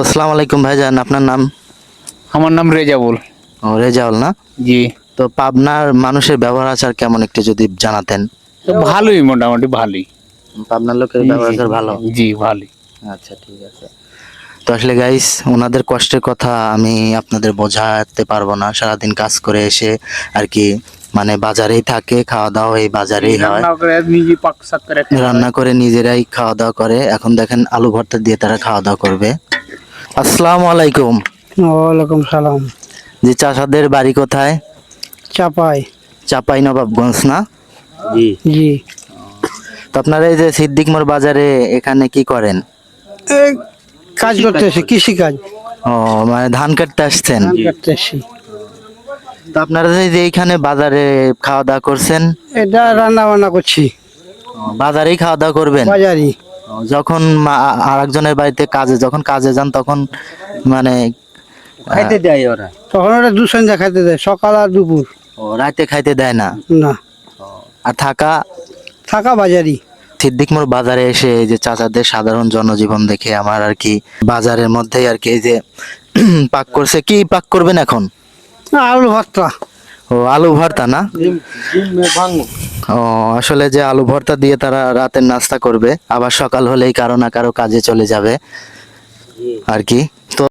আসসালামু আলাইকুম ভাইজান আপনার নাম? আমার নাম রেজাবুল। ও, রেজাউল না? জি। তো পাবনার মানুষের ব্যবহার আচার কেমন একটু যদি জানাতেন? ভালোই মোটামুটি ভালোই। পাবনার লোকের ব্যবহার আচার ভালো? জি ভালোই। আচ্ছা ঠিক আছে। তো আসলে গাইস ওনাদের কষ্টের কথা আমি আপনাদের বোঝাতে পারব না। সারাদিন কাজ করে এসে আর কি মানে বাজারেই থাকে খাওয়া দাওয়া এই বাজারেই হয়। রান্না করে নিজেরাই খাওয়া দাওয়া করে এখন দেখেন আলু ভর্তা দিয়ে তারা খাওয়া দাওয়া করবে। আসসালামু আলাইকুম। ওয়ালাইকুম সালাম। জি চাষাদের বাড়ি কোথায়? চাপাই। চাপাই নবাবগঞ্জ না? জি। জি। তো আপনারা এই যে সিদ্দিকমোর বাজারে এখানে কি করেন? এই কাজ করতেছি কৃষি কাজ। ও মানে ধান কাটতে আসছেন? ধান কাটতেছি তো আপনারা যে- যে এইখানে বাজারে খাওয়া দাওয়া করছেন? এটা রান্না বান্না করছি। বাজারেই খাওয়া দাওয়া করবেন? বাজারি ও, যখন আর একজনের বাড়িতে কাজে যখন কাজে যান তখন মানে খাইতে দেয় ওরা? তখন ওটা দু সন্ধ্যা খাইতে দেয় সকাল আর দুপুর। ও রাতে খাইতে দেয় না? না। আর থাকা? থাকা বাজারি সিদ্দিকমোর বাজারে এসে এই যে চাচাদের সাধারণ জনজীবন দেখে আমার আর কি বাজারের মধ্যেই আর কি এই যে পাক করছে। কি পাক করবেন এখন? আলু ভর্তা। ও আলু ভর্তা না? ও, আসলে যে আলু ভর্তা দিয়ে তারা রাতের নাস্তা করবে, আবার সকাল হলেই কারও না কারও কাজে চলে যাবে। আর কি?